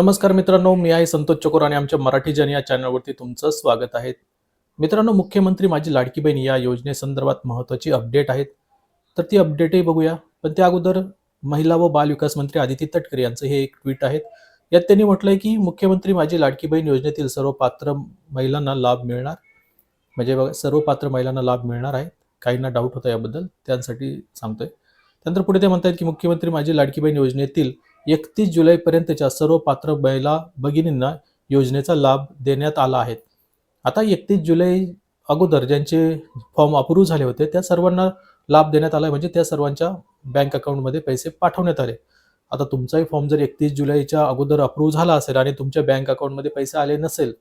नमस्कार मित्रांनो मी आहे संतोष चकोर आणि आमच्या मराठी जन या चॅनलवरती तुमचं स्वागत आहे. मित्रांनो मुख्यमंत्री माझी लाडकी बहीण या योजनेसंदर्भात महत्त्वाची अपडेट आहेत. तर ती अपडेटही बघूया. पण त्या अगोदर महिला व बाल विकास मंत्री आदिती तटकरे यांचं हे एक ट्विट आहे यात त्यांनी म्हटलंय की मुख्यमंत्री माझी लाडकी बहीण योजनेतील सर्व पात्र महिलांना लाभ मिळणार. म्हणजे बघा सर्व पात्र महिलांना लाभ मिळणार आहे. काहींना डाऊट होता याबद्दल त्यांसाठी सांगतोय. त्यानंतर पुढे ते म्हणतात की मुख्यमंत्री माझी लाडकी बहीण योजनेतील एकतीस जुलैपर्यंतच्या सर्व पात्र महिला भगिनींना योजनेचा लाभ देण्यात आला आहे. आता एकतीस जुलै अगोदर ज्यांचे फॉर्म अप्रूव्ह झाले होते त्या सर्वांना लाभ देण्यात आला म्हणजे त्या सर्वांच्या बँक अकाउंटमध्ये पैसे पाठवण्यात आले. आता तुमचाही फॉर्म जर एकतीस जुलैच्या अगोदर अप्रूव्ह झाला असेल आणि तुमच्या बँक अकाउंटमध्ये पैसे आले नसेल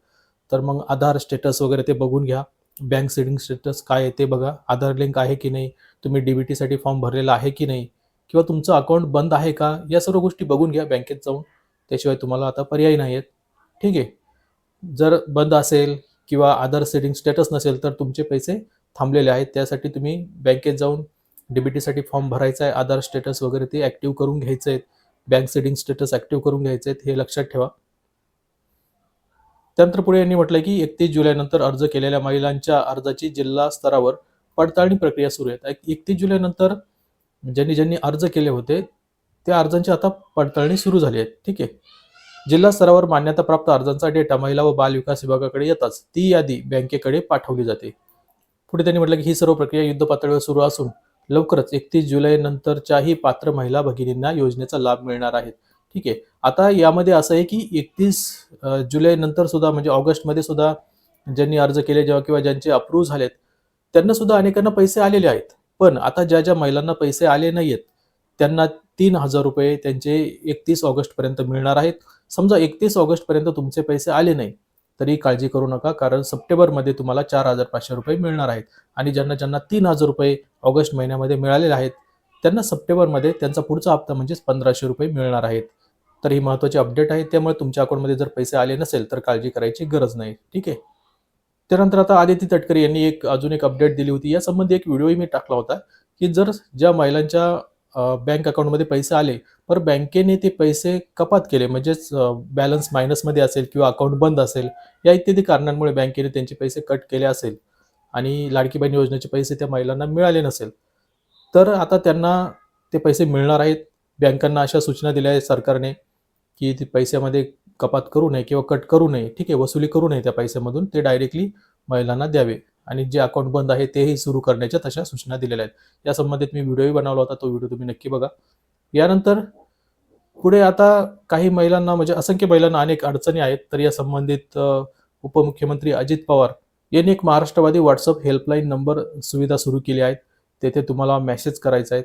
तर मग आधार स्टेटस वगैरे ते बघून घ्या. बँक सेडिंग स्टेटस काय आहे ते बघा. आधार लिंक आहे की नाही? तुम्ही डी बी टीसाठी फॉर्म भरलेला आहे की नाही? किंवा तुमचं अकाउंट बंद आहे का? या सर्व गोष्टी बघून घ्या बँकेत जाऊन. त्याशिवाय तुम्हाला आता पर्याय नाही आहेत ठीक आहे? जर बंद असेल किंवा आधार सेटिंग स्टेटस नसेल तर तुमचे पैसे थांबलेले आहेत. त्यासाठी तुम्ही बँकेत जाऊन डीबीटीसाठी फॉर्म भरायचा आहे. आधार स्टेटस वगैरे ते ॲक्टिव्ह करून घ्यायचे आहेत. बँक सेटिंग स्टेटस ॲक्टिव्ह करून घ्यायचे आहेत हे लक्षात ठेवा. त्यानंतर पुढे यांनी म्हटलं की एकतीस जुलैनंतर अर्ज केलेल्या महिलांच्या अर्जाची जिल्हा स्तरावर पडताळणी प्रक्रिया सुरू आहे. एकतीस जुलैनंतर ज्यांनी ज्यांनी अर्ज केले होते त्या अर्जांची आता पडताळणी सुरू झाली आहे. ठीक आहे? जिल्हा स्तरावर मान्यताप्राप्त अर्जांचा डेटा महिला व बाल विकास विभागाकडे येताच ती यादी बँकेकडे पाठवली जाते. पुढे त्यांनी म्हटलं की ही सर्व प्रक्रिया युद्ध पातळीवर सुरू असून लवकरच एकतीस जुलै नंतरच्याही पात्र महिला भगिनींना योजनेचा लाभ मिळणार आहे. ठीक आहे? आता यामध्ये असं आहे की एकतीस जुलै नंतर सुद्धा म्हणजे ऑगस्टमध्ये सुद्धा ज्यांनी अर्ज केले जेव्हा किंवा ज्यांचे अप्रूव्ह झालेत त्यांना सुद्धा अनेकांना पैसे आलेले आहेत. पण आता ज्या ज्या महिलांना पैसे आले नाही आहेत त्यांना तीन हजार रुपये त्यांचे एकतीस ऑगस्टपर्यंत मिळणार आहेत. समजा एकतीस ऑगस्टपर्यंत तुमचे पैसे आले नाही तरी काळजी करू नका कारण सप्टेंबरमध्ये तुम्हाला चार हजार पाचशे रुपये मिळणार आहेत. आणि ज्यांना ज्यांना तीन हजार रुपये ऑगस्ट महिन्यामध्ये मिळालेले आहेत त्यांना सप्टेंबरमध्ये त्यांचा पुढचा हप्ता म्हणजेच पंधराशे रुपये मिळणार आहेत. तर ही महत्त्वाची अपडेट आहे त्यामुळे तुमच्या अकाउंटमध्ये जर पैसे आले नसेल तर काळजी करायची गरज नाही. ठीक आहे? त्यानंतर आता आदिती तटकरे यांनी एक अजून एक अपडेट दिली होती. या संबंधी एक व्हिडिओही मी टाकला होता की जर ज्या महिलांच्या बँक अकाउंटमध्ये पैसे आले तर बँकेने ते पैसे कपात केले म्हणजेच बॅलन्स मायनसमध्ये असेल किंवा अकाउंट बंद असेल या इत्यादी कारणांमुळे बँकेने त्यांचे पैसे कट केले असेल आणि लाडकी बहीण योजनेचे पैसे त्या महिलांना मिळाले नसेल तर आता त्यांना ते पैसे मिळणार आहेत. बँकांना अशा सूचना दिल्या आहेत सरकारने की ते पैशामध्ये कपात करू नये किंवा कट करू नये ठीक आहे वसुली करू नये त्या पैशामधून ते डायरेक्टली महिलांना द्यावे. आणि जे अकाउंट बंद आहे तेही सुरू करण्याच्या तशा सूचना दिलेल्या आहेत. या संबंधित मी व्हिडिओही बनवला होता तो व्हिडिओ तुम्ही नक्की बघा. यानंतर पुढे आता काही महिलांना म्हणजे असंख्य महिलांना अनेक अडचणी आहेत. तर या संबंधित उपमुख्यमंत्री अजित पवार यांनी एक महाराष्ट्रवादी व्हॉट्सअप हेल्पलाईन नंबर सुविधा सुरू केली आहे. तेथे तुम्हाला मेसेज करायचा आहे.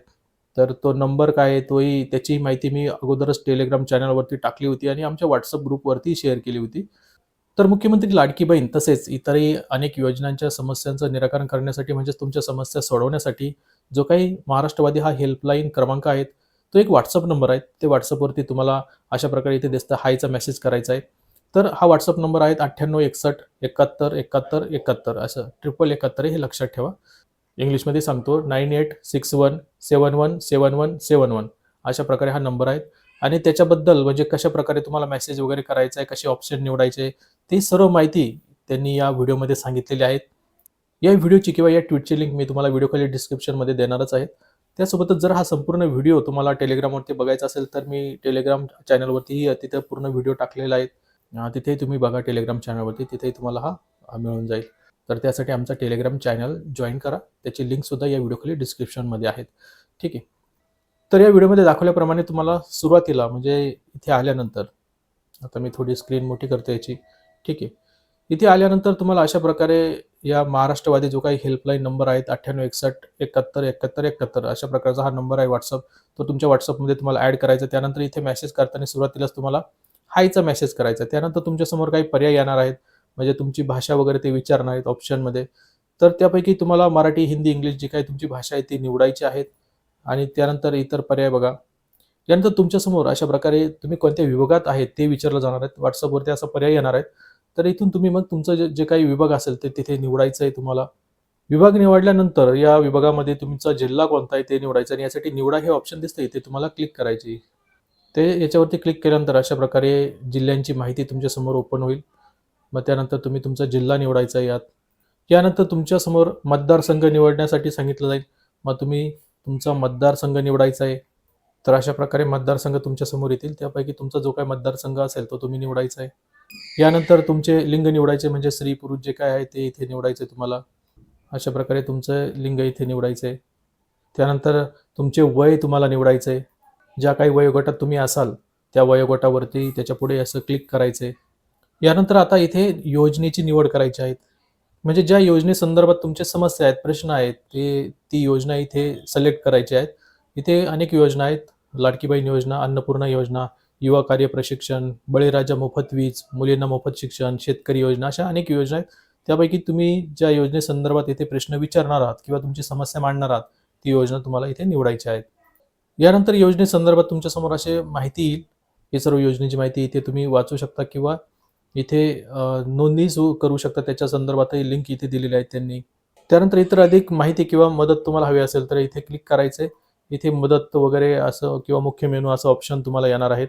तर तो नंबर काय आहे तोही त्याची माहिती मी अगोदरच टेलिग्राम चॅनलवरती टाकली होती आणि आमच्या व्हॉट्सअप ग्रुपवरती शेअर केली होती. तर मुख्यमंत्री लाडकी बहीण तसेच इतरही अनेक योजनांच्या समस्यांचं निराकरण करण्यासाठी म्हणजेच तुमच्या समस्या सोडवण्यासाठी जो काही महाराष्ट्रवादी हा हेल्पलाईन क्रमांक आहे तो एक व्हॉट्सअप नंबर आहे. ते व्हॉट्सअपवरती तुम्हाला अशा प्रकारे इथे दिसतं. हायचा मेसेज करायचा आहे. तर हा व्हॉट्सअप नंबर आहे अठ्ठ्याण्णव एकसष्ट एकाहत्तर एकाहत्तर एकाहत्तर असं. ट्रिपल एकाहत्तर हे लक्षात ठेवा. इंग्लिशमध्ये सांगतो. Nine eight six one seven one seven one seven one. अशा प्रकारे हा नंबर आहे आणि त्याच्याबद्दल म्हणजे कशा प्रकारे तुम्हाला मेसेज वगैरे करायचा आहे कसे ऑप्शन निवडायचे ती सर्व माहिती त्यांनी या व्हिडिओमध्ये सांगितलेली आहेत. या व्हिडिओची किंवा या ट्विटची लिंक मी तुम्हाला व्हिडिओ खाली डिस्क्रिप्शनमध्ये देणारच आहे. त्यासोबतच जर हा संपूर्ण व्हिडिओ तुम्हाला टेलिग्रामवरती बघायचा असेल तर मी टेलिग्राम चॅनलवरतीही तिथे पूर्ण व्हिडिओ टाकलेला आहे. तिथेही तुम्ही बघा टेलिग्राम चॅनलवरती तिथेही तुम्हाला हा मिळून जाईल. तर त्यासाठी आमचा टेलिग्राम चॅनल जॉईन करा. त्याची लिंकसुद्धा या व्हिडिओखाली डिस्क्रिप्शनमध्ये आहेत. ठीक आहे? तर या व्हिडिओमध्ये दाखवल्याप्रमाणे तुम्हाला सुरुवातीला म्हणजे इथे आल्यानंतर आता मी थोडी स्क्रीन मोठी करतो याची. ठीक आहे? इथे आल्यानंतर तुम्हाला अशा प्रकारे या महाराष्ट्रवादी जो काही हेल्पलाईन नंबर आहेत अठ्ठ्याण्णव एकसष्ट एकाहत्तर एकाहत्तर एकाहत्तर अशा प्रकारचा हा नंबर आहे व्हॉट्सअप तो तुमच्या व्हॉट्सअपमध्ये तुम्हाला ॲड करायचा त्यानंतर इथे मेसेज करताना सुरुवातीलाच तुम्हाला हायचा मेसेज करायचा त्यानंतर तुमच्यासमोर काही पर्याय येणार आहेत. म्हणजे तुमची भाषा वगैरे ते विचारणार आहेत ऑप्शनमध्ये तर त्यापैकी तुम्हाला मराठी हिंदी इंग्लिश जी काही तुमची भाषा आहे ती निवडायची आहेत. आणि त्यानंतर इतर पर्याय बघा. यानंतर तुमच्यासमोर अशा प्रकारे तुम्ही कोणत्या विभागात आहेत ते विचारलं जाणार आहेत. व्हॉट्सअपवरती असा पर्याय येणार आहेत. तर इथून तुम्ही मग तुमचं जे जे काही विभाग असेल ते तिथे निवडायचं आहे तुम्हाला. विभाग निवडल्यानंतर या विभागामध्ये तुमचा जिल्हा कोणता आहे ते निवडायचं आणि यासाठी निवडा हे ऑप्शन दिसतं इथे तुम्हाला क्लिक करायची. ते याच्यावरती क्लिक केल्यानंतर अशा प्रकारे जिल्ह्यांची माहिती तुमच्यासमोर ओपन होईल. मग त्यानंतर तुम्ही तुमचा जिल्हा निवडायचा आहे यात. यानंतर तुमच्यासमोर मतदारसंघ निवडण्यासाठी सांगितलं जाईल. मग तुम्ही तुमचा मतदारसंघ निवडायचा आहे. तर अशा प्रकारे मतदारसंघ तुमच्यासमोर येतील. त्यापैकी तुमचा जो काय मतदारसंघ असेल तो तुम्ही निवडायचा आहे. यानंतर तुमचे लिंग निवडायचे म्हणजे स्त्री पुरुष जे काय आहे ते इथे निवडायचे तुम्हाला. अशा प्रकारे तुमचं लिंग इथे निवडायचं आहे. त्यानंतर तुमचे वय तुम्हाला निवडायचं आहे. ज्या काही वयोगटात तुम्ही असाल त्या वयोगटावरती त्याच्यापुढे असं क्लिक करायचं आहे. यानंतर आता इथे योजनेची निवड करायची आहे. म्हणजे ज्या योजनेसंदर्भात तुमच्या समस्या आहेत प्रश्न आहेत ते ती योजना इथे सिलेक्ट करायची आहेत. इथे अनेक योजना आहेत. लाडकी योजना अन्नपूर्णा योजना युवा कार्य प्रशिक्षण बळीराजा मोफत वीज मुलींना मोफत शिक्षण शेतकरी योजना अशा अनेक योजना आहेत. त्यापैकी तुम्ही ज्या योजनेसंदर्भात इथे प्रश्न विचारणार आहात किंवा तुमची समस्या मांडणार आहात ती योजना तुम्हाला इथे निवडायची आहेत. यानंतर योजनेसंदर्भात तुमच्यासमोर असे माहिती येईल. हे सर्व योजनेची माहिती इथे तुम्ही वाचू शकता किंवा इथे नोंदणी सु करू शकता. त्याच्या संदर्भातही लिंक इथे दिलेली आहे त्यांनी. त्यानंतर इतर अधिक माहिती किंवा मदत तुम्हाला हवी असेल तर इथे क्लिक करायचे. इथे मदत वगैरे असं किंवा मुख्य मेनू असं ऑप्शन तुम्हाला येणार आहेत.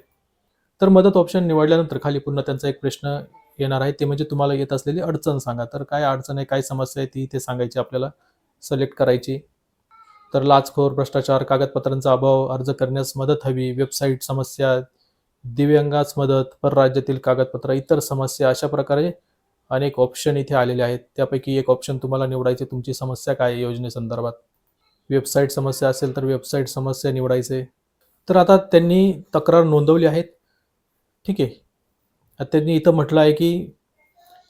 तर मदत ऑप्शन निवडल्यानंतर खाली पुन्हा त्यांचा एक प्रश्न येणार आहे. ते म्हणजे तुम्हाला येत असलेली अडचण सांगा. तर काय अडचण आहे काय समस्या आहे ती इथे सांगायची आपल्याला. सिलेक्ट करायची. तर लाचखोर भ्रष्टाचार कागदपत्रांचा अभाव अर्ज करण्यास मदत हवी वेबसाईट समस्या दिव्यांगास मदत परराज्यातील कागदपत्र इतर समस्या अशा प्रकारे अनेक ऑप्शन इथे आलेले आहेत. त्यापैकी एक ऑप्शन तुम्हाला निवडायचे तुमची समस्या काय आहे योजनेसंदर्भात? वेबसाईट समस्या असेल तर वेबसाईट समस्या निवडायचे. तर आता त्यांनी तक्रार नोंदवली आहेत. ठीक आहे. त्यांनी इथं म्हटलं आहे की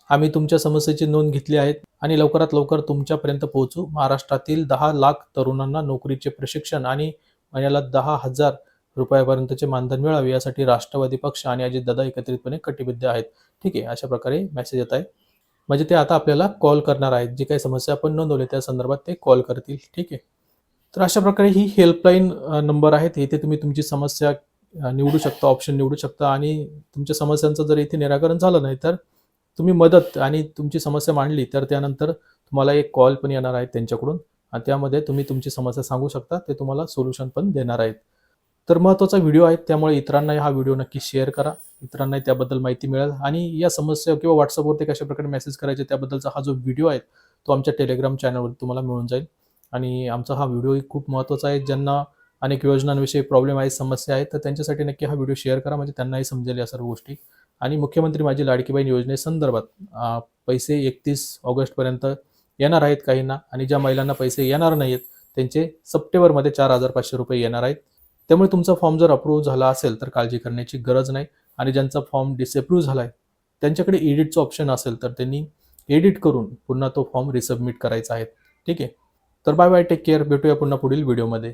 आम्ही तुमच्या समस्येची नोंद घेतली आहेत आणि लवकरात लवकर तुमच्यापर्यंत पोहोचू. महाराष्ट्रातील दहा लाख तरुणांना नोकरीचे प्रशिक्षण आणि महिन्याला दहा हजार रुपयापर्यंतचे मानधन मिळावे यासाठी राष्ट्रवादी पक्ष आणि अजितदादा एकत्रितपणे कटिबद्ध आहेत. ठीक आहे अशा प्रकारे मेसेज येत आहे. म्हणजे ते आता आपल्याला कॉल करणार आहेत. जी काही समस्या आपण नोंदवली त्या संदर्भात ते कॉल करतील. ठीक आहे. तर अशा प्रकारे ही हेल्पलाईन नंबर आहेत. इथे तुम्ही तुमची समस्या निवडू शकता ऑप्शन निवडू शकता आणि तुमच्या समस्यांचं जर इथे निराकरण झालं नाही तर तुम्ही मदत आणि तुमची समस्या मांडली तर त्यानंतर तुम्हाला एक कॉल पण येणार आहे त्यांच्याकडून. आणि त्यामध्ये तुम्ही तुमची समस्या सांगू शकता. ते तुम्हाला सोल्युशन पण देणार आहेत. तर महत्त्वाचा व्हिडिओ आहे त्यामुळे इतरांनाही हा व्हिडिओ नक्की शेअर करा. इतरांनाही त्याबद्दल माहिती मिळेल. आणि या समस्या किंवा व्हॉट्सअपवरती कशा प्रकारे मेसेज करायचे त्याबद्दलचा हा जो व्हिडिओ आहे तो आमच्या टेलिग्राम चॅनलवर तुम्हाला मिळून जाईल. आणि आमचा हा व्हिडिओ खूप महत्त्वाचा आहे. ज्यांना अनेक योजनांविषयी प्रॉब्लेम आहेत समस्या आहेत तर त्यांच्यासाठी नक्की हा व्हिडिओ शेअर करा. म्हणजे त्यांनाही समजेल या सर्व गोष्टी. आणि मुख्यमंत्री माझी लाडकी बहीण योजनेसंदर्भात पैसे एकतीस ऑगस्टपर्यंत येणार आहेत काहींना. आणि ज्या महिलांना पैसे येणार नाहीत त्यांचे सप्टेंबरमध्ये चार हजार पाचशे रुपये येणार आहेत. त्यामुळे तुमचा फॉर्म जर अप्रूव्ह झाला असेल तर काळजी करण्याची गरज नाही. आणि ज्यांचा फॉर्म डिसअप्रूव्ह झाला आहे त्यांच्याकडे एडिटचं ऑप्शन असेल तर त्यांनी एडिट करून पुन्हा तो फॉर्म रिसबमिट करायचा आहे. ठीक आहे? तर बाय बाय टेक केअर भेटूया पुन्हा पुढील व्हिडिओमध्ये